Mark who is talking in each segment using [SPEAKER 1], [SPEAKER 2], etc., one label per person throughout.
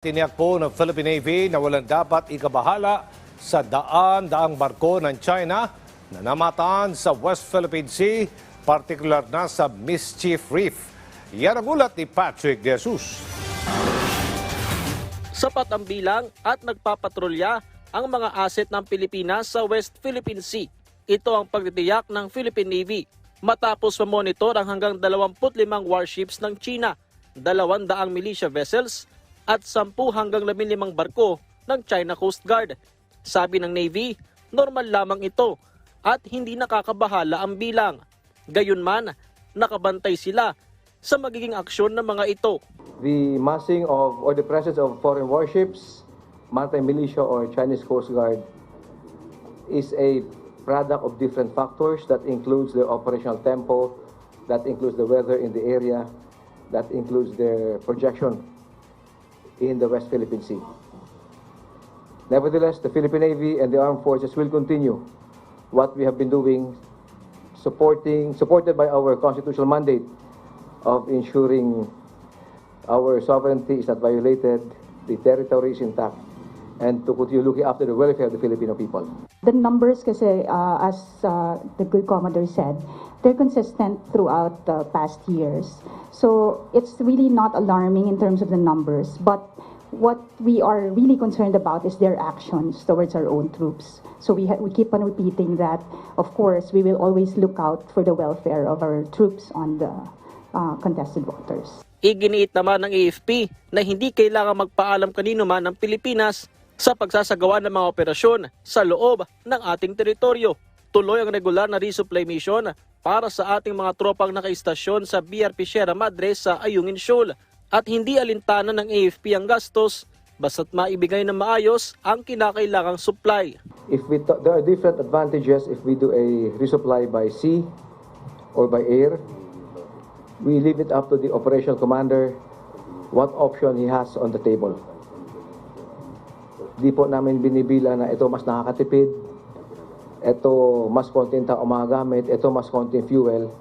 [SPEAKER 1] Tiniyak po ng Philippine Navy na walang dapat ikabahala sa daan-daang barko ng China na namataan sa West Philippine Sea, partikular na sa Mischief Reef. Yan ang ulat ni Patrick Jesus.
[SPEAKER 2] Sapat ang bilang at nagpapatrolya ang mga asset ng Pilipinas sa West Philippine Sea. Ito ang pagtitiyak ng Philippine Navy matapos mamonitor ang hanggang 25 warships ng China, 200 militia vessels at 10 hanggang 15 barko ng China Coast Guard. Sabi ng Navy, normal lamang ito at hindi nakakabahala ang bilang. Gayunman, nakabantay sila sa magiging aksyon ng mga ito.
[SPEAKER 3] the massing of or the presence of foreign warships, maritime militia or Chinese Coast Guard is a product of different factors that includes their operational tempo, that includes the weather in the area, that includes their projection in the West Philippine Sea. Nevertheless, the Philippine Navy and the armed forces will continue what we have been doing, supporting, supported by our constitutional mandate of ensuring our sovereignty is not violated, the territory is intact, and to continue looking after the welfare of the Filipino people.
[SPEAKER 4] The numbers kasi, uh, as uh, the good commander said, they're consistent throughout the past years. So it's really not alarming in terms of the numbers, but what we are really concerned about is their actions towards our own troops. So we, ha- we keep on repeating that, of course, we will always look out for the welfare of our troops on the uh, contested waters.
[SPEAKER 2] Iginiit naman ng AFP na hindi kailangan magpaalam kanino man ng Pilipinas sa pagsasagawa ng mga operasyon sa loob ng ating teritoryo. Tuloy ang regular na resupply mission para sa ating mga tropang nakaistasyon sa BRP Sierra Madre sa Ayungin Shoal at hindi alintana ng AFP ang gastos basta't maibigay na maayos ang kinakailangang supply.
[SPEAKER 3] If we there are different advantages if we do a resupply by sea or by air. We leave it up to the operational commander what option he has on the table. Di po namin binibila na ito mas nakakatipid, ito mas konting tao magagamit, ito mas konting fuel.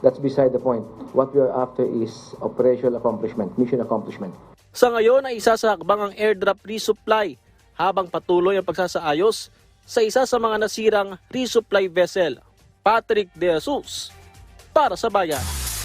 [SPEAKER 3] That's beside the point. What we are after is operational accomplishment, mission accomplishment.
[SPEAKER 2] Sa ngayon ay isa sa hakbang ang airdrop resupply habang patuloy ang pagsasaayos sa isa sa mga nasirang resupply vessel. Patrick De Jesus para sa bayan.